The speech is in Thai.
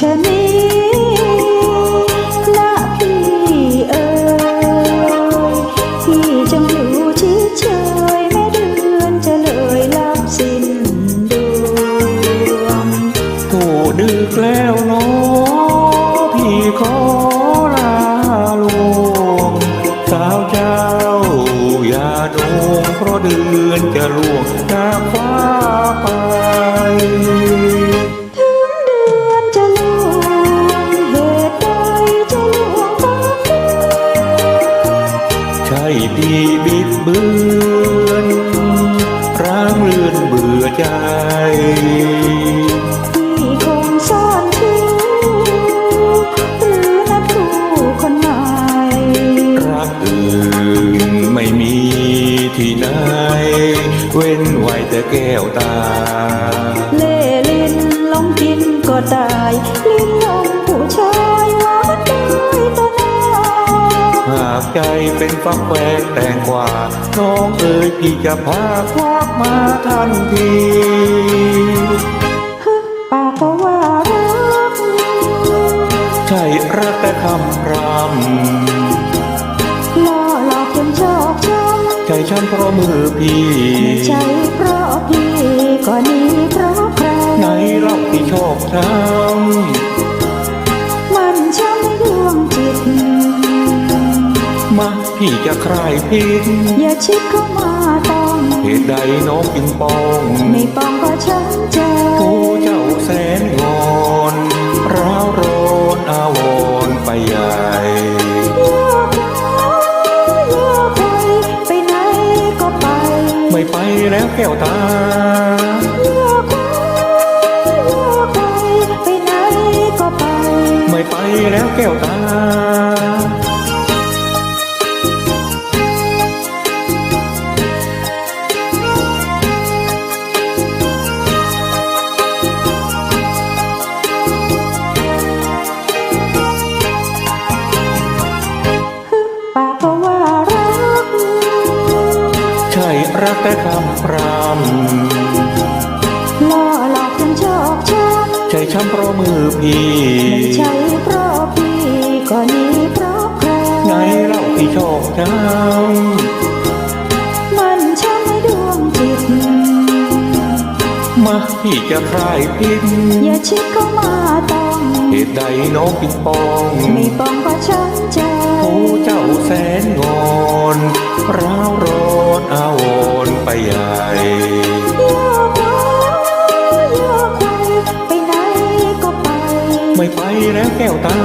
ชนชะนี้ละพี่เอ๋ยพี่จงอยู่เฉยๆแม่เดือนจะเลยลับสิ้นดวงโทดึกแล้วเน้อพี่ขอลาลวงสาวเจ้าอย่าดวงเพราะเดือนจะล่วงจากฟ้าไป แต่แก้วตา เล่ลิ้นลองกินก็ตาย ลิ้นลมผู้ชายหวานได้ต่อหน้าหากใจเป็นฟักแฟงแต่งกว่า น้องเอ๋ยพี่จะพาควักมาทันทีฮึปากก็ว่ารัก ใช่รักแต่คำรล่ ใจฉันเพราะมือพี่ำไม่ใช่เพราะพี่ก็นี้เพราะใครไหนเล่าที่ชอบช้มันช้ำในดวงจิต มาพี่จะคลายพิษอย่าชิดเข้ามาต้องเหตุใดน้องจึงปอง ไม่ปองก็ช้ำใจโอ้เจ้าแสน แต่คำพรล่อหลอกจนชอกช้ำใจช้ำเพราะมือพี่ำไม่ใช่เพราะพี่ก็หนี้เพราะใครไหนเล่าที่ชอบช้มันช้ำในดวงจิตำมาพี่จะคลายพิษอย่าชิดเข้ามาต้องเหตุใดน้องจึงปองไม่ป้องก็ช้ำใจโอ้เจ้าแสนงอนร้าวร้อนอาว ไปใหญ่ไม่ไปแล้วแก้วตา